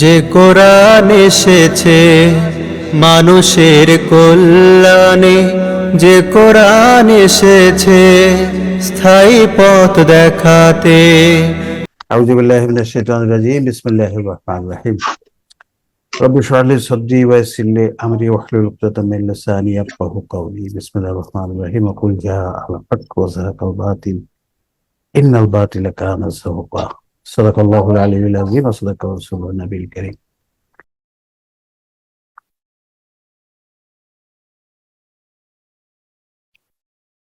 যে কোরআন এসেছে মানুষের কল্যাণে যে কোরআন এসেছে স্থায়ী পথ দেখাতে أعوذ بالله من الشيطان الرجيم بسم الله الرحمن الرحيم رب اشرح لي صدري ويسر لي أمري واحلل عقدة من لساني يفقهوا قولي بسم الله الرحمن الرحيم وقل جاء الحق وزهق الباطل إن الباطل كان زهوقا صدق الله العلي العظيم وصدق رسوله النبي الكريم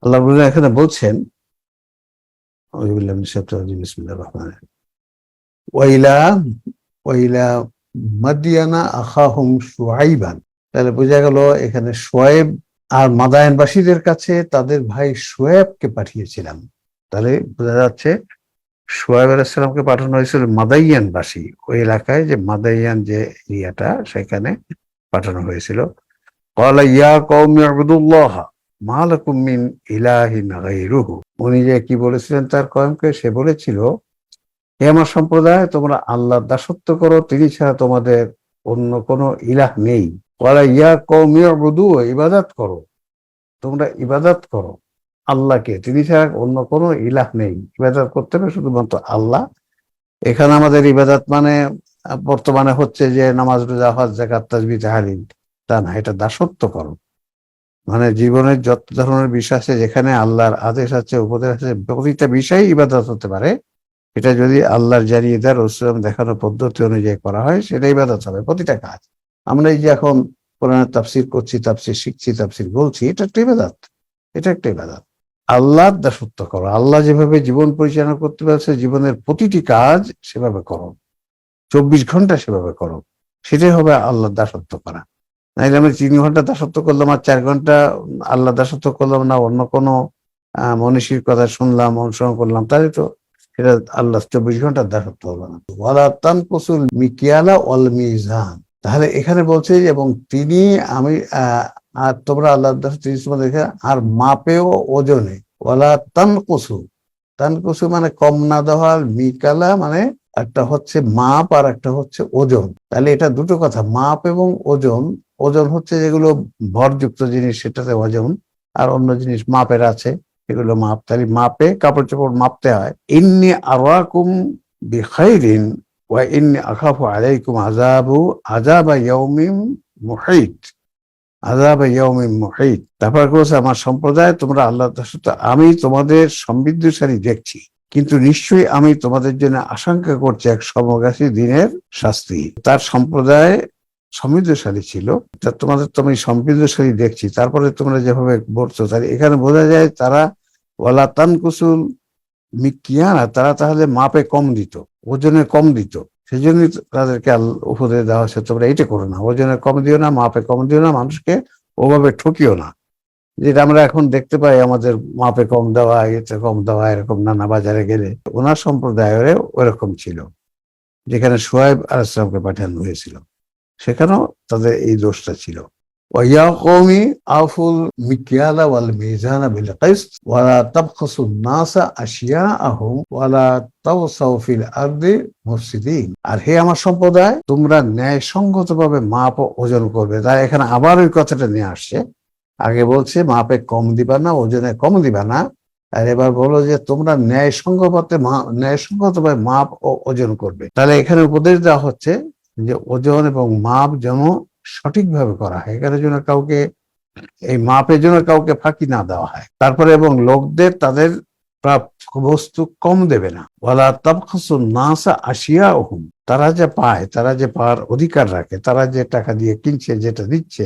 আল্লাহ বলে এখানে বলছেন أعوذ بالله من الشيطان الرجيم بسم الله الرحمن الرحيم ওয়াইলা ওয়াইলা মাদিয়ানা আখাহুম শুআইবান তাহলে বোঝা গেল এখানে শোয়েব আর মাদায়নবাসীদের কাছে তাদের ভাই শোয়েবকে পাঠিয়েছিলাম তাহলে বোঝা যাচ্ছে শোয়েব আলাইসালামকে পাঠানো হয়েছিল মাদাইয়ানবাসী। ওই এলাকায় যে মাদাইয়ান যে এরিয়াটা, সেখানে পাঠানো হয়েছিল। কলা ইয়া কওমি আবুদুল্লাহ মালাকুম মিন ইলাহিন গায়রুহু। উনি যে কি বলেছিলেন তার কয়মকে, সে বলেছিল হে আমার সম্প্রদায়, তোমরা আল্লাহর দাসত্ব করো, তিনি ছাড়া তোমাদের অন্য কোনো ইলাহ নেই। ওরা ইয়া কৌমিয়া বধু ইবাদাত করো। তোমরা ইবাদত করো। আল্লাহকে, তিনি ছাড়া অন্য কোনো ইলাহ নেই। ইবাদত করতে হবে শুধুমাত্র আল্লাহ। এখানে আমাদের ইবাদত মানে বর্তমানে হচ্ছে যে নামাজ, রোজা, হজ জাকাত তাজবি তাহারিন তা না, এটা দাসত্ব করো মানে জীবনের যত ধরনের বিষয় আছে, যেখানে আল্লাহর আদেশ আছে, উপদেশ আছে, প্রতিটা বিষয় ইবাদত হতে পারে। এটা যদি আল্লাহর জানিয়ে দেয় রসুলাম দেখানো পদ্ধতি অনুযায়ী করা হয় সেটা ইবাদত হবে, প্রতিটা কাজ। আমরা এই যে এখন কোরআনের তাফসির করছি, তাফসির শিখছি, তাফসির বলছি, এটা একটা ইবাদত। এটা একটা ইবাদত। আল্লাহর দাসত্ব করো। আল্লাহ যেভাবে জীবন পরিচালনা করতে পারছে, জীবনের প্রতিটি কাজ সেভাবে করো। চব্বিশ ঘণ্টা সেভাবে করো। সেটাই হবে আল্লাহর দাসত্ব করা। নাইলে আমি তিন ঘণ্টা দাসত্ব করলাম আর চার ঘণ্টা আল্লাহ দাসত্ব করলাম না, অন্য কোনো মনীষীর কথা শুনলাম, অনুসরণ করলাম, তাহলে তো সেটা আল্লাহ চব্বিশ ঘণ্টার দাসত্ব হবে না। ওয়ালা তানকুসুল মিকিয়ালা ওয়াল মিজান। তাহলে এখানে বলছে এবং তিনি আমি আর তোমরা আল্লাহ দেখে, আর মাপেও ওজনে ওয়ালা তানকুসু তানকুসু মানে কম না দেওয়া আর মিকালা মানে একটা হচ্ছে মাপ আর একটা হচ্ছে ওজন। তাহলে এটা দুটো কথা মাপ এবং ওজন। ওজন হচ্ছে যেগুলো ভরযুক্ত জিনিস সেটাতে ওজন। আর অন্য জিনিস মাপের আছে এগুলো মাপ। তাহলে মাপে কাপড় চোপড় মাপতে হয়। ইন্নি আরাকুম বিখাইরিন ওয়া ইন্নি আখাফু আলাইকুম আযাবু আযাবা ইয়াউমিন মুহিত। আযাবা ইয়াউমিন মুহিত। তারপর বলছে আমার সম্প্রদায়, তোমরা আল্লাহ আমি তোমাদের সমৃদ্ধশালী দেখছি। কিন্তু নিশ্চয়ই আমি তোমাদের জন্য আশঙ্কা করছি এক সমগাসী দিনের শাস্তি। তার সম্প্রদায় সমৃদ্ধশালী ছিল। তা তোমাদের তো আমি সমৃদ্ধশালী দেখছি। তারপরে তোমরা যেভাবে বলছো, তাহলে এখানে বোঝা যায় তারা ওয়ালা তানকুসুল মিকিয়ানা, তারা তাহলে মাপে কম দিত, ওজনে কম দিত। সেই জন্যই তাদেরকে উপদেশ দেওয়া হচ্ছে। তোমরা এইটা করো না ওজনে কম দিও না, মাপে কম দিও না, মানুষকে ওভাবে ঠকিও না। যেটা আমরা এখন দেখতে পাই, আমাদের মাপে কম দেওয়া এতে কম দেওয়া, এরকম নানা বাজারে গেলে ওনার সম্প্রদায়ের ওরকম ছিল, যেখানে সোহাইব আলাইসলামকে পাঠানো হয়েছিল। সেখানেও তাদের এই দোষটা ছিল। আর হে আমার সম্প্রদায়, তোমরা ন্যায়সঙ্গতভাবে মাপ ওজন করবে। তাই এখানে আবার ওই কথাটা নিয়ে আসছে। আগে বলছে, মাপে কম দিবা না, ওজনে কম দিবা না। আর এবার বলো যে, তোমরা ন্যায়সঙ্গ পথে ন্যায়সঙ্গত ভাবে মাপ ও ওজন করবে। তাহলে এখানে উপদেশ দেওয়া হচ্ছে যে, ওজন এবং মাপ যেন সঠিকভাবে করা হয়। এখানে যেন কাউকে, এই মাপের জন্য কাউকে ফাঁকি না দেওয়া হয়। তারপরে এবং লোকদের তাদের প্রাপ্য বস্তু কম দেবে না। ওয়ালা তাবখাসু নাসা আসিয়া ওহুম তারা যে পায়, তারা যে পাওয়ার অধিকার রাখে, তারা যে টাকা দিয়ে কিনছে, যেটা দিচ্ছে,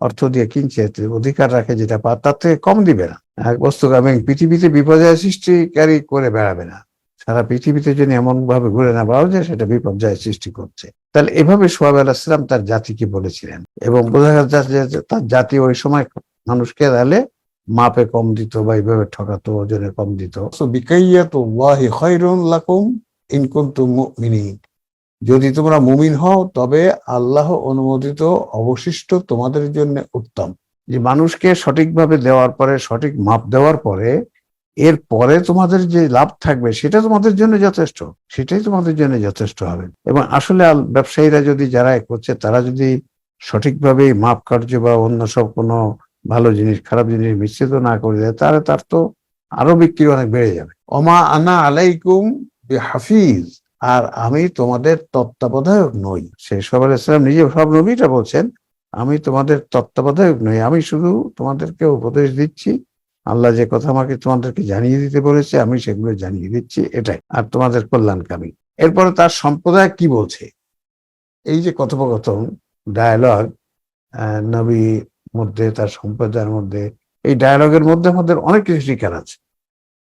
অর্থ দিয়ে কিনছে অধিকার রাখে, যেটা পা তার থেকে কম দিবে না। বস্তু এবং পৃথিবীতে বিপর্যয় সৃষ্টিকারী করে বেড়াবে না। সারা পৃথিবীতে যদি এমন ভাবে ঘুরে না বেড়াও যায় সেটা বিপর্যয় সৃষ্টি করছে। তাহলে এভাবে সোহাব আলাহিসাম তার জাতিকে বলেছিলেন। এবং বোঝা যাচ্ছে যে তার জাতি ওই সময় মানুষকে তাহলে মাপে কম দিত বা এইভাবে ঠকাতো ওজনে কম দিত। যদি তোমরা মুমিন হও তবে আল্লাহ অনুমোদিত অবশিষ্ট তোমাদের জন্য উত্তম। যে মানুষকে সঠিকভাবে দেওয়ার পরে সঠিক মাপ দেওয়ার পরে এর পরে তোমাদের যে লাভ থাকবে, সেটা তোমাদের জন্য যথেষ্ট, সেটাই তোমাদের জন্য যথেষ্ট হবে। এবং আসলে ব্যবসায়ীরা যদি যারা করছে, তারা যদি সঠিকভাবে মাপ কার্য বা অন্য সব কোনো ভালো জিনিস, খারাপ জিনিস মিশ্রিত না করে দেয়, তাহলে তার তো আরও বিক্রি অনেক বেড়ে যাবে। অমা আনা আলাইকুম হাফিজ আর আমি তোমাদের তত্ত্বাবধায়ক নই। শেষ সবার ইসলাম নিজে সব নবীটা বলছেন, আমি তোমাদের তত্ত্বাবধায়ক নই। আমি শুধু তোমাদেরকে উপদেশ দিচ্ছি আল্লাহ যে কথা আমাকে তোমাদেরকে জানিয়ে দিতে বলেছে, আমি সেগুলো জানিয়ে দিচ্ছি, এটাই। আর তোমাদের কল্যাণকামী এরপরে তার সম্প্রদায় কি বলছে? এই যে কথোপকথন ডায়ালগ নবী মধ্যে, তার সম্প্রদায়ের মধ্যে, এই ডায়ালগের মধ্যে আমাদের অনেক কিছু শিকার আছে।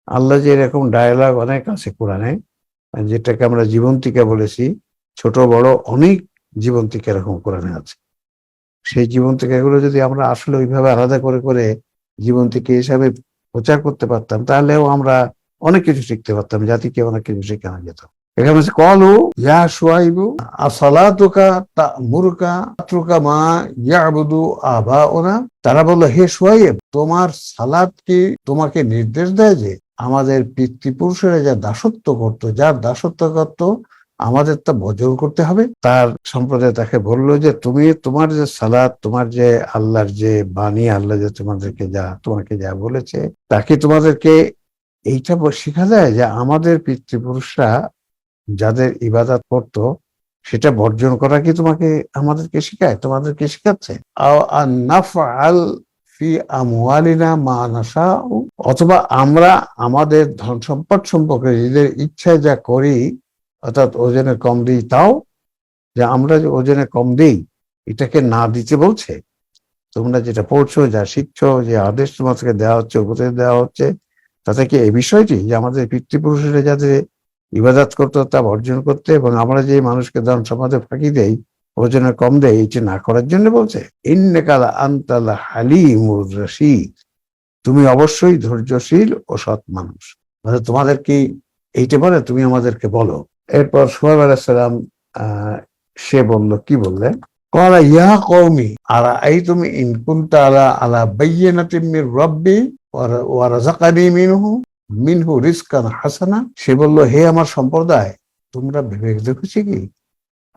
আল্লাহ যে এরকম ডায়ালগ অনেক আছে কোরআনে, যেটাকে আমরা জীবন্তিকা বলেছি, ছোট, বড় অনেক জীবন্তিকা এরকম কোরআনে আছে। সেই জীবন্তিকাগুলো যদি আমরা আসলে ওইভাবে আলাদা করে করে জীবন্তিকা হিসাবে প্রচার করতে পারতাম, তাহলেও আমরা অনেক কিছু শিখতে পারতাম, জাতিকে অনেক কিছু শেখানো যেত। এখানে বলছে, কলু ইয়া সুয়াইবু আসলাতুকা তা'মুরুকা আত্রুকা মা ইয়াবুদু আবাউনা। তারা বলল, হে সুয়াইব তোমার সালাত কি তোমাকে নির্দেশ দেয় যে আমাদের পিতৃপুরুষেরা যা দাসত্ব করত, যার দাসত্ব করত আমাদের তা বর্জন করতে হবে। তার সম্প্রদায় তাকে বলল যে, তুমি তোমার যে সালাদ তোমার যে আল্লাহর যে বাণী, আল্লাহ যে তোমাদেরকে যা, তোমাকে যা বলেছে তাকে তোমাদেরকে এইটা শেখা যায় যে আমাদের পিতৃপুরুষরা যাদের ইবাদত করতো, সেটা বর্জন করা কি তোমাকে, আমাদেরকে শেখায়, তোমাদেরকে শেখাচ্ছে? নাফআল ফি মা অথবা আমরা আমাদের ধন সম্পদ সম্পর্কে নিজেদের ইচ্ছায় যা করি অর্থাৎ ওজনে কম দিই তাও যে আমরা যে ওজনে কম দিই, এটাকে না দিতে বলছে। তোমরা যেটা পড়ছো, যা শিখছো, যে আদেশ তোমাকে দেওয়া হচ্ছে, উপদেশ দেওয়া হচ্ছে, তাতে কি এই বিষয়টি যে আমাদের পিতৃপুরুষেরা যাতে ইবাদত করতে, তা বর্জন করতে এবং আমরা যে মানুষকে ধন সমাজে ফাঁকি দেই, ওজনে কম দেয় এটি না করার জন্য বলছে। ইন্নেকালা আন্তাল হালিমুর রশিদ। তুমি অবশ্যই ধৈর্যশীল ও সৎ মানুষ। মানে তোমাদের কি এইটা বলে, তুমি আমাদেরকে বলো। এরপর সোহাব আলাইসালাম সে বলল, কি বললেন কলা ইয়া কৌমি এই তুমি ইনকুন্তা আলা আলা রাব্বি মিনহু মিনহু হাসানা? সে বলল, হে আমার সম্প্রদায়, তোমরা ভেবে দেখেছি কি?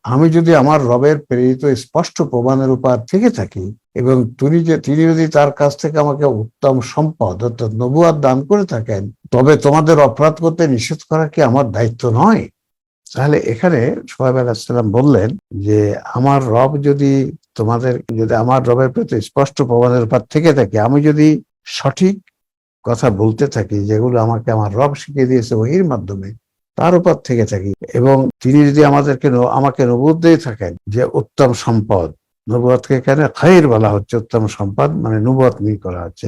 আমি যদি আমার রবের প্রেরিত স্পষ্ট প্রমাণের উপর থেকে থাকি এবং তিনি যে, তিনি যদি তার কাছ থেকে আমাকে উত্তম সম্পদ অর্থাৎ নবুয়াদ দান করে থাকেন, তবে তোমাদের অপরাধ করতে নিষেধ করা কি আমার দায়িত্ব নয়? তাহলে এখানে সোহাব আলাহিসাল্লাম বললেন যে, আমার রব যদি তোমাদের, যদি আমার রবের প্রতি স্পষ্ট প্রমাণের উপর থেকে থাকে, আমি যদি সঠিক কথা বলতে থাকি, যেগুলো আমাকে আমার রব শিখিয়ে দিয়েছে ওহির মাধ্যমে, তার উপর থেকে থাকি এবং তিনি যদি আমাদেরকে আমাকে নবুদ দিয়ে থাকেন যে উত্তম সম্পদ নবুয়তকে এখানে খায়ের বলা হচ্ছে, উত্তম সম্পদ মানে নবুয়ত মিল করা হচ্ছে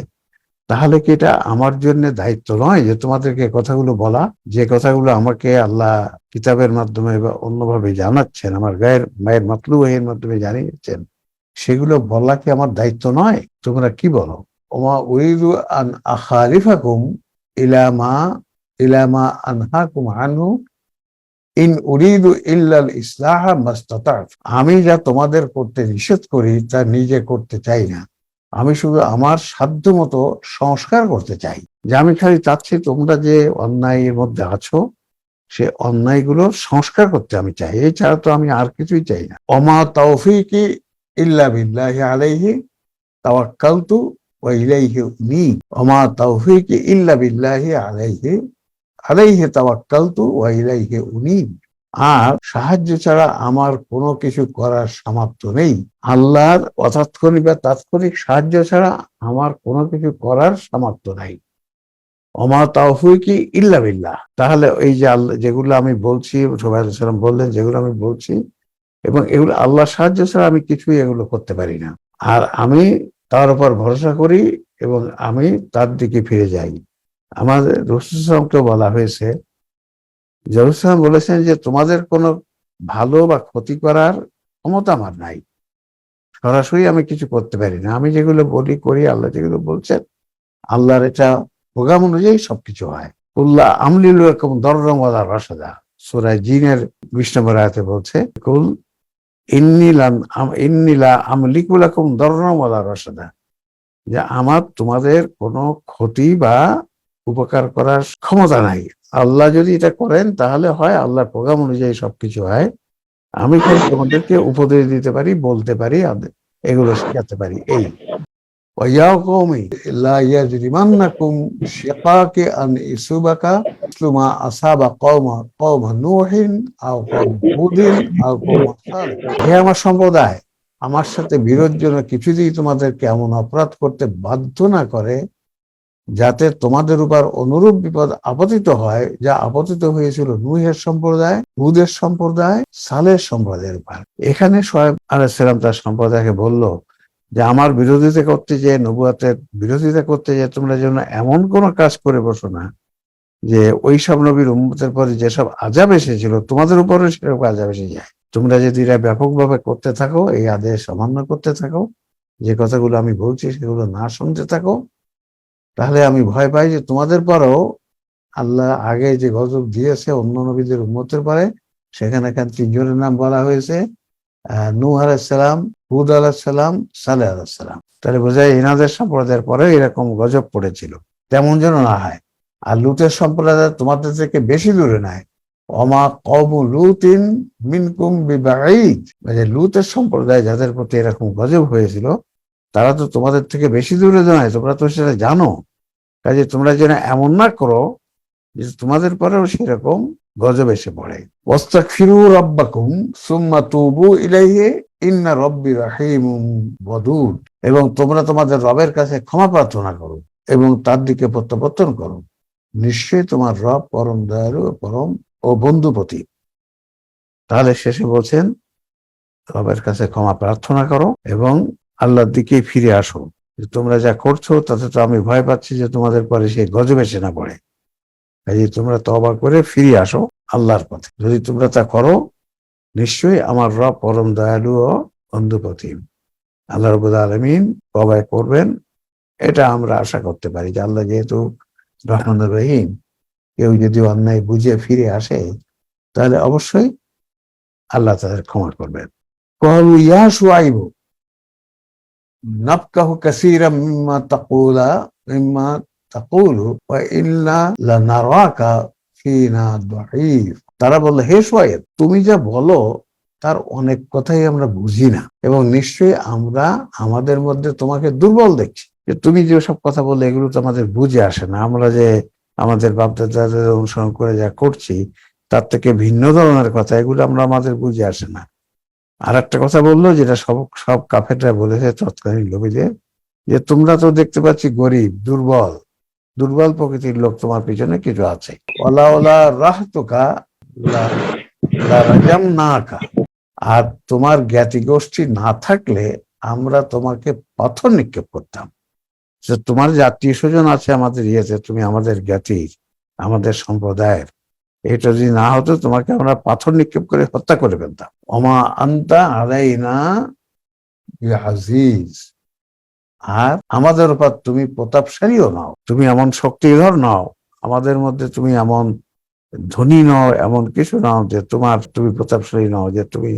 তাহলে কি এটা আমার জন্য দায়িত্ব নয় যে তোমাদেরকে কথাগুলো বলা? যে কথাগুলো আমাকে আল্লাহ কিতাবের মাধ্যমে বা অন্যভাবে জানাচ্ছেন, আমার গায়ের, মায়ের মাতলু এর মাধ্যমে জানিয়েছেন, সেগুলো বলা কি আমার দায়িত্ব নয়? তোমরা কি বলো? ওমা উরিদু আন আখালিফাকুম ইলামা ইলামা আনহাকুম আনহু, ইন উরিদু ইল্লাল ইসলাহ মাস্তাতাত। আমি যা তোমাদের করতে নিষেধ করি তা নিজে করতে চাই না। আমি শুধু আমার সাধ্য মতো সংস্কার করতে চাই। যে আমি খালি চাচ্ছি তোমরা যে অন্যায়ের মধ্যে আছো, সে অন্যায়গুলো সংস্কার করতে আমি চাই। এছাড়া তো আমি আর কিছুই চাই না। অমা তৌফিকি ইল্লা বিল্লাহি আলাইহি তাওয়াক্কালতু ওয়া ইলাইহি উনি। অমা তৌফিকি ইল্লা বিল্লাহি আলাইহি আলাইহি তাওয়াক্কালতু ওয়া ইলাইহি উনীব আর সাহায্য ছাড়া আমার কোনো কিছু করার সামর্থ্য নেই। আল্লাহর অতাৎক্ষণিক বা তাৎক্ষণিক সাহায্য ছাড়া আমার কোনো কিছু করার সামর্থ্য নাই। অমা তাওফিকি ইল্লা বিল্লাহ। তাহলে এই যে আল্লাহ, যেগুলো আমি বলছি সবাই সাল্লাম বললেন যেগুলো আমি বলছি, এবং এগুলো আল্লাহর সাহায্য ছাড়া আমি কিছুই এগুলো করতে পারি না। আর আমি তার উপর ভরসা করি এবং আমি তার দিকে ফিরে যাই। আমাদের রসুলামকে বলা হয়েছে জরুসালাম বলেছেন যে তোমাদের কোনো ভালো বা ক্ষতি করার ক্ষমতা আমার নাই। সরাসরি আমি কিছু করতে পারি না। আমি যেগুলো বলি, করি, আল্লাহ যেগুলো বলছেন, আল্লাহর এটা প্রোগ্রাম অনুযায়ী সবকিছু হয়। উল্লাহ আমলিল এরকম দররমলা রসাদা সুরায় জিনের বিশ আয়াতে বলছে, কুল ইন্নিলাম ইন্নিলা আমলিকুল এরকম দররমলা রসাদা যে আমার তোমাদের কোনো ক্ষতি বা উপকার করার ক্ষমতা নাই। আল্লাহ যদি এটা করেন, তাহলে হয় আল্লাহর প্রোগ্রাম অনুযায়ী সবকিছু হয়। আমি তোমাদেরকে উপদেশ দিতে পারি, বলতে পারি এগুলো শেখাতে পারি। এই। আমার সম্প্রদায়, আমার সাথে বিরোধ জন্য কিছুতেই তোমাদের কেমন অপরাধ করতে বাধ্য না করে যাতে তোমাদের উপর অনুরূপ বিপদ আপতিত হয়, যা আপতিত হয়েছিল নুহের সম্প্রদায়, হুদের সম্প্রদায়, সালের সম্প্রদায়ের উপর। এখানে সোহেব আলাইসালাম তার সম্প্রদায়কে বলল যে, আমার বিরোধিতা করতে যে, নবুয়াতের বিরোধিতা করতে যে, তোমরা যেন এমন কোন কাজ করে বসো না যে ওই সব নবীর উম্মতের পরে যেসব আজাব এসেছিল, তোমাদের উপরে সেরকম আজাব এসে যায়। তোমরা যদি এরা ব্যাপকভাবে করতে থাকো, এই আদেশ অমান্য করতে থাকো, যে কথাগুলো আমি বলছি সেগুলো না শুনতে থাকো তাহলে আমি ভয় পাই যে তোমাদের পরেও আল্লাহ আগে যে গজব দিয়েছে অন্য নবীদের উম্মতের পরে, সেখানে এখানে তিনজনের নাম বলা হয়েছে নূহ আলাইসালাম হুদ আলাহিসাল্লাম সালে আলাহিসাল্লাম তাহলে বোঝা যায় এনাদের সম্প্রদায়ের পরে এরকম গজব পড়েছিল। তেমন যেন না হয়। আর লুতের সম্প্রদায় তোমাদের থেকে বেশি দূরে নাই। অমা কম লুতিন মিনকুম বিবাঈদ। মানে লুতের সম্প্রদায় যাদের প্রতি এরকম গজব হয়েছিল তারা তো তোমাদের থেকে বেশি দূরে নয়, তোমরা তো সেটা জানো। কাজে তোমরা যেন এমন না করো যে তোমাদের পরেও সেরকম গজব এসে পড়ে। ওয়াস্তাগফিরু রাব্বাকুম সুম্মা তুবু ইলাইহি, ইন্না রব্বি ওয়াদুদ। এবং তোমরা তোমাদের রবের কাছে ক্ষমা প্রার্থনা করো এবং তার দিকে প্রত্যাবর্তন করো। নিশ্চয়ই তোমার রব পরম দয়ালু পরম ও বন্ধুপতি তাহলে শেষে বলছেন, রবের কাছে ক্ষমা প্রার্থনা করো এবং আল্লাহর দিকে ফিরে আসো। তোমরা যা করছ, তাতে তো আমি ভয় পাচ্ছি যে তোমাদের পরে সেই গজব এসে না পড়ে। কাজে তোমরা তবা করে ফিরে আসো আল্লাহর পথে। যদি তোমরা তা করো, নিশ্চয়ই আমার রব পরম দয়ালু ও বন্ধুপতি আল্লাহ রবুল আলমিন কবায় করবেন। এটা আমরা আশা করতে পারি যে আল্লাহ যেহেতু রহমান রহিম, কেউ যদি অন্যায় বুঝে ফিরে আসে, তাহলে অবশ্যই আল্লাহ তাদের ক্ষমা করবেন। কহলু ইয়া শুয়াইবু কাসীরাম মিম্মা তাকুলা মিম্মা তাকুলু ওয়া ইল্লা লানারাকা ফিনা দাঈফ তারা বলল, হে সোয়েব তুমি যা বলো, তার অনেক কথাই আমরা বুঝি না। এবং নিশ্চয়ই আমরা আমাদের মধ্যে তোমাকে দুর্বল দেখছি। যে তুমি যে সব কথা বললে, এগুলো তো আমাদের বুঝে আসে না। আমরা যে আমাদের বাপদাদাদের অনুসরণ করে যা করছি, তার থেকে ভিন্ন ধরনের কথা, এগুলো আমরা আমাদের বুঝে আসে না। আর একটা কথা বলল যেটা সব সব কাফেররা বলেছে তৎকালীন লোকেদের যে তোমরা তো দেখতে পাচ্ছি গরিব, দুর্বল দুর্বল প্রকৃতির লোক তোমার পিছনে কিছু আছে। ওলা ওলা রাহ না আঁকা আর তোমার জ্ঞাতি গোষ্ঠী না থাকলে আমরা তোমাকে পাথর নিক্ষেপ করতাম। তোমার যে আত্মীয় স্বজন আছে আমাদের ইয়েতে, তুমি আমাদের জ্ঞাতির, আমাদের সম্প্রদায়ের এটা যদি না হতো, তোমাকে আমরা পাথর নিক্ষেপ করে হত্যা করে ফেলতাম। অমা আন্তা না আর আমাদের উপর তুমি প্রতাপশালীও নাও, তুমি এমন শক্তিধর নাও, আমাদের মধ্যে তুমি এমন ধনী নও, এমন কিছু নাও যে তোমার তুমি প্রতাপশালী নাও, যে তুমি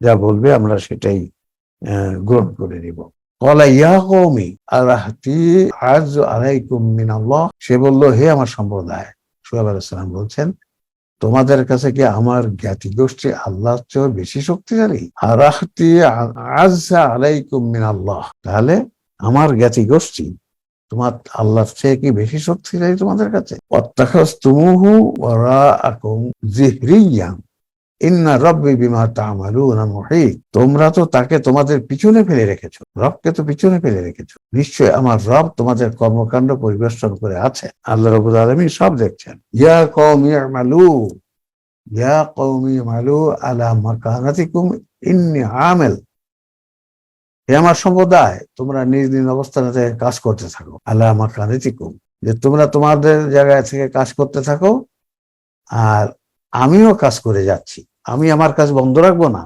যা বলবে আমরা সেটাই গ্রহণ করে নিব। কলা ইয়া কৌমি আলাহতি আজ আলাইকুম সে বলল, হে আমার সম্প্রদায় সুহাব বলছেন তোমাদের কাছে কি আমার জ্ঞাতি গোষ্ঠী আল্লাহর চেয়ে বেশি শক্তিশালী? আরাহতি আজ মিনাল্লাহ। তাহলে আমার জ্ঞাতি গোষ্ঠী তোমার আল্লাহর চেয়ে কি বেশি শক্তিশালী তোমাদের কাছে? অত্যাখাস তুমুহু ওরা আকুম জিহরিয়াম ইন্না রব্বি বিমা তামালুনা মুহিত। তোমরা তো তাকে তোমাদের পিছনে ফেলে রেখেছো। রবকে তো পিছনে ফেলে রেখেছো। নিশ্চয় আমার রব তোমাদের কর্মকাণ্ড পরিবেষ্টন করে আছে আল্লাহ রবুল আলমী সব দেখছেন। ইয়া কওমি আমালু ইয়া কওমি আমালু আলা মাকানাতিকুম ইন্নি আমেল। হে আমার সম্প্রদায়, তোমরা নিজ নিজ অবস্থানে থেকে কাজ করতে থাকো। আল্লাহ মাকানাতিকুম। যে তোমরা তোমাদের জায়গায় থেকে কাজ করতে থাকো। আর আমিও কাজ করে যাচ্ছি। আমি আমার কাজ বন্ধ রাখব না।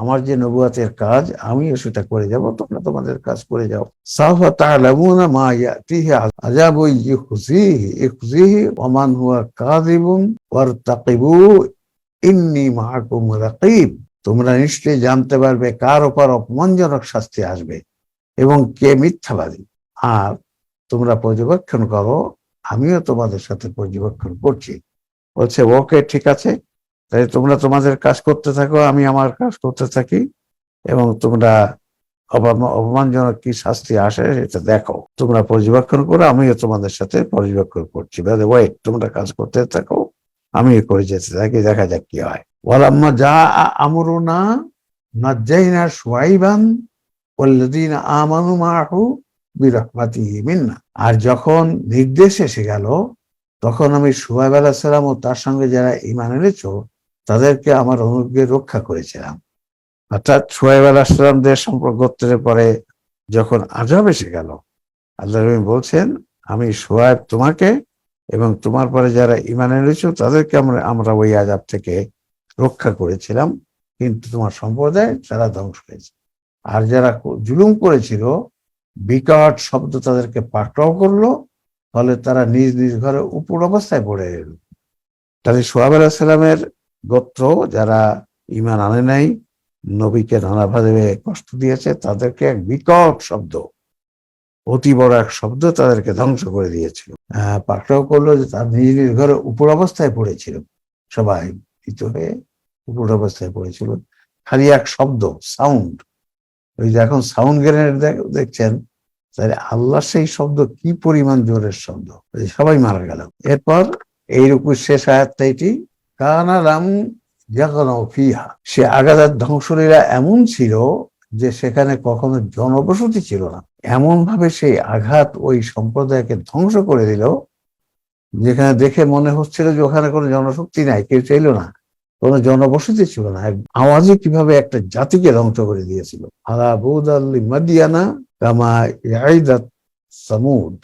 আমার যে নবুয়াতের কাজ, আমিও সেটা করে যাব, তোমরা তোমাদের কাজ করে যাও। সাফা তাআলামুনা মা ইয়াতিহি আযাবু ইখজিহি ইখজিহি ওয়া মান হুয়া কাযিবুন ওয়ারতাকিবু, ইন্নী মাআকুম রাকিব। তোমরা নিশ্চয়ই জানতে পারবে কার উপর অপমানজনক শাস্তি আসবে এবং কে মিথ্যাবাদী। আর তোমরা পর্যবেক্ষণ করো, আমিও তোমাদের সাথে পর্যবেক্ষণ করছি। বলছে, ওকে, ঠিক আছে। তাই তোমরা তোমাদের কাজ করতে থাকো, আমি আমার কাজ করতে থাকি এবং তোমরা অপমান- অপমানজনক কি শাস্তি আসে সেটা দেখো। তোমরা পর্যবেক্ষণ করো, আমিও তোমাদের সাথে পর্যবেক্ষণ করছি। ওয়েট তোমরা কাজ করতে থাকো আমি করে যেতে থাকি, দেখা যাক কি হয়। ওয়ালাম্মা যা আমরুনা নাজ্জাইনা শুয়াইবান ওয়াল্লাযীনা আমানু মাআহু বিরহমাতিহি মিন্না। আর যখন নির্দেশ এসে গেল, তখন আমি সুহাইব আলাইহিস সালাম ও তার সঙ্গে যারা ইমান এনেছো তাদেরকে আমার অনুগ্রহে রক্ষা করেছিলাম। অর্থাৎ সোহেব আলাহিসামদের সম্পর্ক গোত্রের পরে যখন আজব এসে গেল আল্লাহ রহিম বলছেন, আমি সোহেব তোমাকে এবং তোমার পরে যারা ইমান এনেছ, তাদেরকে আমরা আমরা ওই আজাব থেকে রক্ষা করেছিলাম, কিন্তু তোমার সম্প্রদায় তারা ধ্বংস হয়েছে। আর যারা জুলুম করেছিল, বিকট শব্দ তাদেরকে পাকড়াও করল, ফলে তারা নিজ নিজ ঘরে উপর অবস্থায় পড়ে এল। তাহলে সোহাব আলাহিসাল্লামের গোত্র যারা ইমান আনে নাই, নবীকে নানাভাবে কষ্ট দিয়েছে, তাদেরকে এক বিকট শব্দ, অতি বড় এক শব্দ তাদেরকে ধ্বংস করে দিয়েছিল। পাকড়াও করল যে তার নিজ নিজ ঘরে উপর অবস্থায় পড়েছিল। সবাই ভীত হয়ে উপর অবস্থায় পড়েছিল। খালি এক শব্দ সাউন্ড ওই যে এখন সাউন্ড গ্রেনেড দেখছেন? তাহলে আল্লাহ সেই শব্দ কি পরিমাণ জোরের শব্দ? সবাই মারা গেল। এরপর এইরকম শেষ আয়াতটা এটি কানা রাম জাগানো ফিহা। সে আগাদার ধ্বংসলীলা এমন ছিল যে সেখানে কখনো জনবসতি ছিল না। এমন ভাবে সেই আঘাত ওই সম্প্রদায়কে ধ্বংস করে দিল, যেখানে দেখে মনে হচ্ছিল যে ওখানে কোনো জনশক্তি নাই, কেউ চাইল না, কোনো জনবসতি ছিল না। আওয়াজে কীভাবে একটা জাতিকে ধ্বংস করে দিয়েছিল। আলা বুদ আল্লি মাদিয়ানা কামা সামুদ।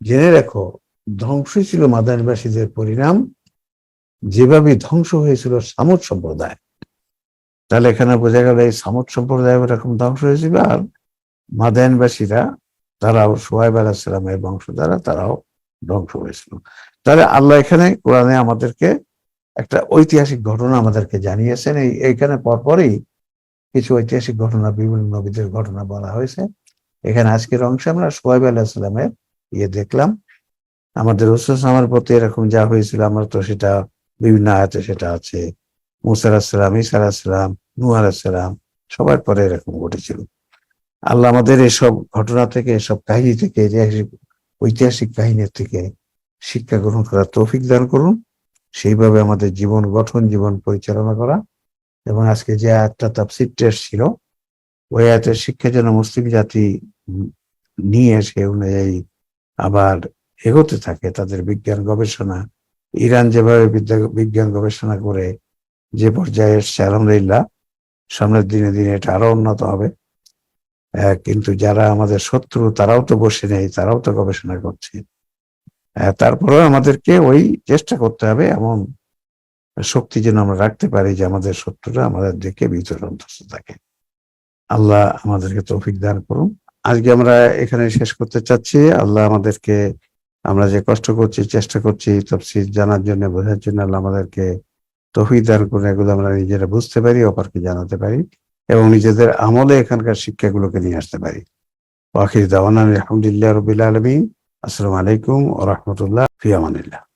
জেনে রেখো, ধ্বংসই ছিল মাদানবাসীদের পরিণাম যেভাবে ধ্বংস হয়েছিল সামুদ সম্প্রদায়। তাহলে এখানে বোঝা গেল এই সামুদ সম্প্রদায় এরকম ধ্বংস হয়েছিল আর মাদায়নবাসীরা তারাও সোহাইব আলাহিসামের বংশ দ্বারা তারাও ধ্বংস হয়েছিল। তাহলে আল্লাহ এখানে কোরআনে আমাদেরকে একটা ঐতিহাসিক ঘটনা আমাদেরকে জানিয়েছেন। এই এইখানে পরপরই কিছু ঐতিহাসিক ঘটনা, বিভিন্ন নবীদের ঘটনা বলা হয়েছে। এখানে আজকের অংশে আমরা সোহাইব আলাহিসামের ইয়ে দেখলাম। আমাদের রসুলামের প্রতি এরকম যা হয়েছিল, আমরা তো সেটা বিভিন্ন আয়াতে সেটা আছে। মুসার আসসালাম ইসা আসসালাম নূ আলাহিসাম সবার পরে এরকম ঘটেছিল। আল্লাহ আমাদের এসব ঘটনা থেকে, এসব কাহিনী থেকে, ঐতিহাসিক কাহিনীর থেকে শিক্ষা গ্রহণ করার তৌফিক দান করুন। সেইভাবে আমাদের জীবন গঠন, জীবন পরিচালনা করা এবং আজকে যে একটা তাফসির টেস্ট ছিল ওই আয়াতের শিক্ষা যেন মুসলিম জাতি নিয়ে সে অনুযায়ী আবার এগোতে থাকে, তাদের বিজ্ঞান গবেষণা ইরান যেভাবে বিদ্যা- বিজ্ঞান গবেষণা করে যে পর্যায়ে এসছে আলহামদুলিল্লাহ সামনের দিনে দিনে এটা আরও উন্নত হবে। কিন্তু যারা আমাদের শত্রু তারাও তো বসে নেই তারাও তো গবেষণা করছে। আহ, তারপরেও আমাদেরকে ওই চেষ্টা করতে হবে এমন শক্তি যেন আমরা রাখতে পারি যে আমাদের শত্রুরা আমাদের দিকে ভিতরে অন্তস্থ থাকে। আল্লাহ আমাদেরকে তৌফিক দান করুন। আজকে আমরা এখানে শেষ করতে চাচ্ছি। আল্লাহ আমাদেরকে আমরা যে কষ্ট করছি, চেষ্টা করছি তফসিল জানার জন্য, বোঝার জন্য আল্লাহ আমাদেরকে তফিদ দান করে এগুলো আমরা নিজেরা বুঝতে পারি, অপরকে জানাতে পারি এবং নিজেদের আমলে এখানকার শিক্ষাগুলোকে নিয়ে আসতে পারি। ওয়াকির দাওয়ান আলহামদুলিল্লাহ রবিল আলমিন। আসসালামু আলাইকুম ও রহমতুল্লাহ ফিয়ামানিল্লাহ